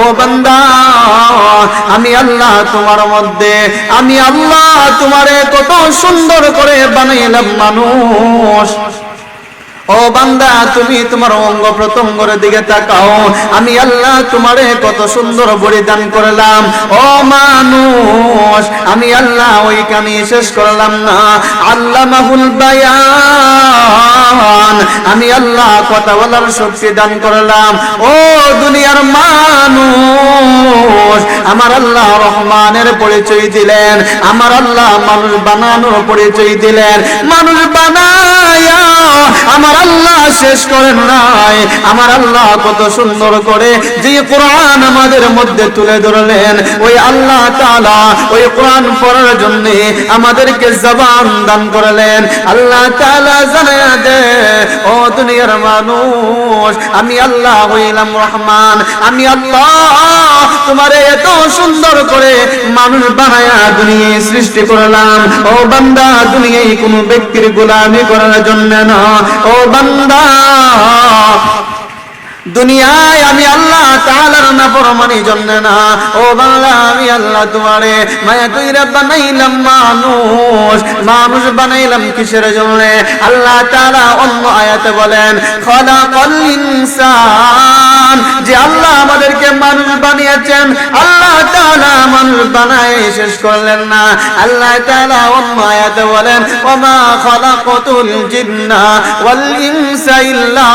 ও বান্দা, আমি আল্লাহ তোমার মধ্যে, আমি আল্লাহ তোমারে কত সুন্দর করে বানাইলাম মানুষ। ও বান্দা, তুমি তোমার অঙ্গ প্রত্যঙ্গের দিকে তাকাও, আমি আল্লাহ তোমারে কত সুন্দর বলিদান করলাম। ও মানুষ, আমি আল্লাহ ওই কানি শেষ করলাম না। আল্লাহ মাহুল বায়ান, আমি আল্লাহ কথা বলার শক্তি দান করলাম। ও দুনিয়ার মানুষ। আমার আল্লাহ রহমানের পরিচয় দিলেন। আমার আল্লাহ মানুষ বানানোর পরিচয় দিলেন। মানুষ বানায়া আমার আল্লাহ শেষ করেন নাই। আমার আল্লাহ কত সুন্দর করে যে কোরআন আমাদের মধ্যে তুলে ধরলেন, ওই আল্লাহ তাআলা ওই কোরআন পড়ার জন্য আমাদেরকে জবান দান করলেন। আল্লাহ তালা জানায়া দে, ও দুনিয়ার মানুষ, আমি আল্লাহ হইলাম রহমান, আমি আল্লাহ তোমারে এত সুন্দর করে মানুষ বানায়া দুনিয়ায় সৃষ্টি করলাম। ও বান্দা, দুনিয়ায় কোনো ব্যক্তির গোলামি করার জন্য না। ও বান্দা, দুনিয়ায় আমি আল্লাহ তাআলার নাফরমানি জন্য না। ও বাংলা আমি আল্লাহ তোমারে মায়া কইরা বানাইলাম মানুষ। মানুষ বানাইলাম কিসের জন্য? আল্লাহ তাআলা অন্য আয়াতে বলেন, খলাকাল ইনসান মানুষ বানিয়েছেন। আল্লাহ তাআলা মানুষ বানায় শেষ করলেন না। আল্লাহ তাআলা অন্য আয়াতে বলেন, ওমা খলাকাতুল জিন্না ওয়াল ইনসা ইল্লা